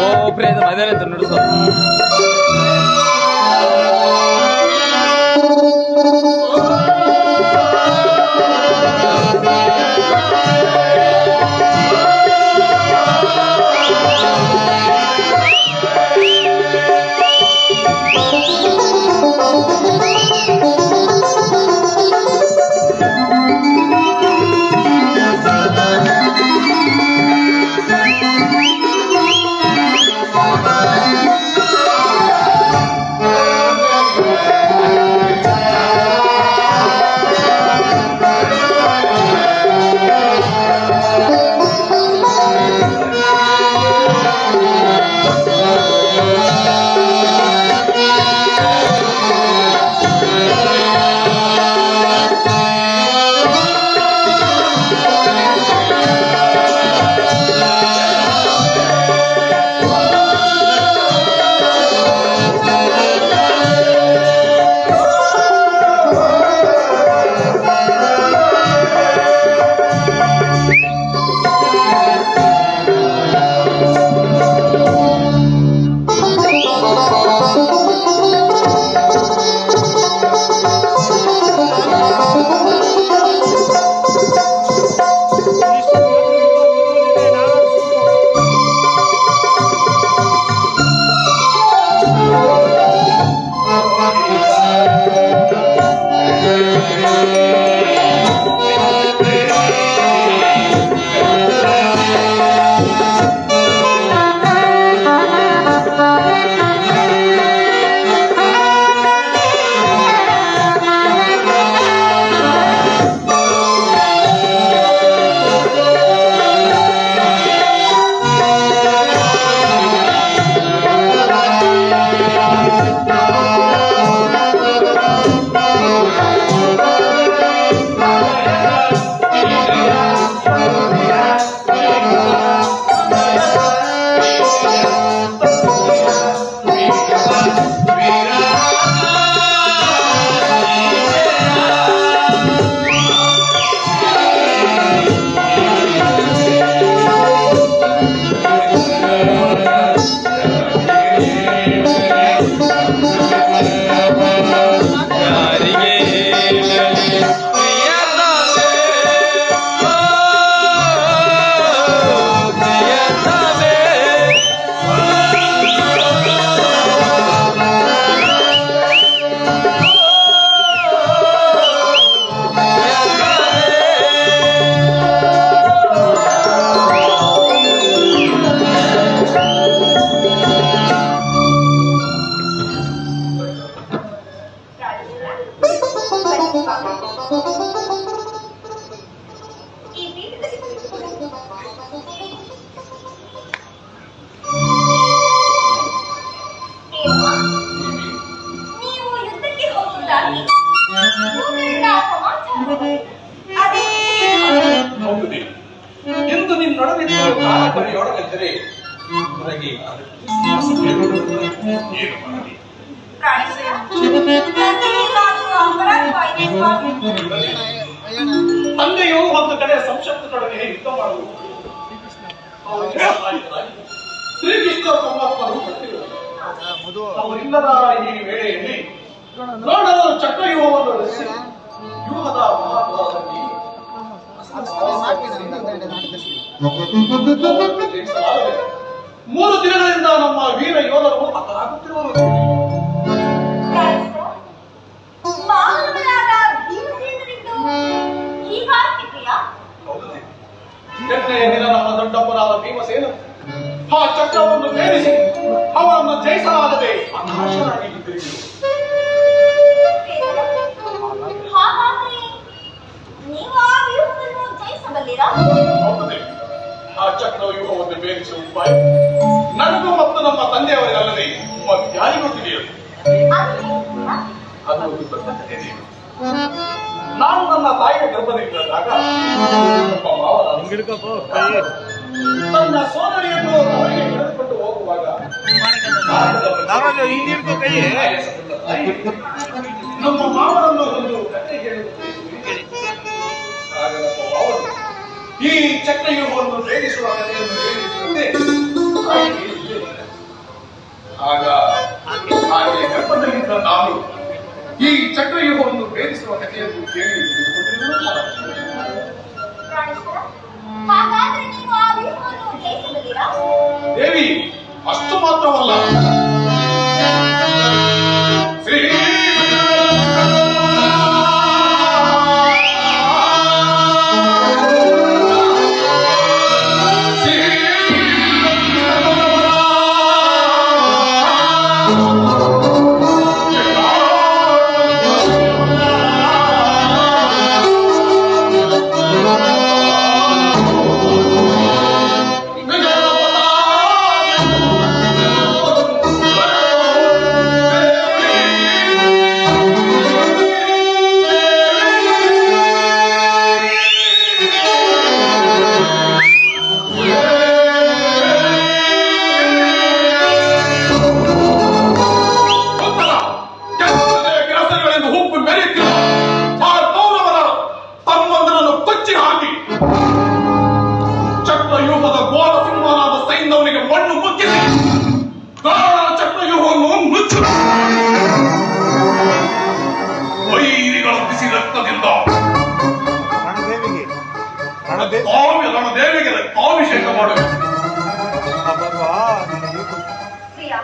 ఓ ప్రేత మధ్యాహ్నం నడుస్తాం ಹೌದು. ಎಂದು ಪರಿಯೊಡಗಿದ್ದರೆ ನನಗೆ ತಂದೆಯು ಒಂದು ಕಡೆ ಸಂಶಕ್ತರೊಡನೆ ಯುದ್ಧ ಮಾಡುವುದು. ಶ್ರೀಕೃಷ್ಣ ಬರ್ತಿರುವರು ಅವರಿಲ್ಲದ ಈ ವೇಳೆಯಲ್ಲಿ ನೋಡಲು ಚಕ್ರವ್ಯೂಹವನ್ನು ರಚಿಸಿ ವ್ಯೂಹದ ಮಹತ್ವದಲ್ಲಿ. ಮೂರು ದಿನಗಳಿಂದ ನಮ್ಮ ವೀರ ಯೋಧರು ಹತರಾಗುತ್ತಿರುವರು ನಮ್ಮ ದೊಡ್ಡಪ್ಪನಾದ ಭೀಮಸೇನ, ಆ ಚಕ್ರವನ್ನು ಭೇದಿಸಿ ಅವರನ್ನು ಜಯಿಸಲಾಗದೆ ಅನಾಶರಾಗಿ ಹಿಂದಿರುಗಿದರು. ಹೌದು. ಆ ಒಂದು ಭೇದಿಸುವ ಉಪಾಯ ನನಗೂ ಮತ್ತು ನಮ್ಮ ತಂದೆಯವರಿಗಲ್ಲದೆ ಮತ್ತಾರಿಗೂ ತಿಳಿಯದು? ಅದು ಒಂದು ದೇವಿ. ನಾನು ನನ್ನ ತಾಯಿಯ ಗರ್ಭದಲ್ಲಿದ್ದಾಗ ಮಾವನ ತನ್ನ ಸೋದರಿಯನ್ನು ಅವರಿಗೆ ಕಳೆದುಕೊಂಡು ಹೋಗುವಾಗ ನಮ್ಮ ಮಾವನನ್ನು ಒಂದು ಕಥೆ ಹೇಳುವಂತೆ ಈ ಚಕ್ರವ್ಯೂಹವನ್ನು ಭೇದಿಸುವ ಹೇಳಿದಂತೆ ಆಗ ನಾನು ಈ ಚಕ್ರವ್ಯೂಹವನ್ನು ಭೇದಿಸುವ ಕಥೆಯನ್ನು ಕೇಳಿ ದೇವಿ ಅಷ್ಟು ಮಾತ್ರವಲ್ಲ. ಬಿಸಿ ರಕ್ತದಿಂದ ರಣದೇವಿಗೆ ಕಾವಿಷೇಕ ಮಾಡಬೇಕು. ಪ್ರಿಯಾ.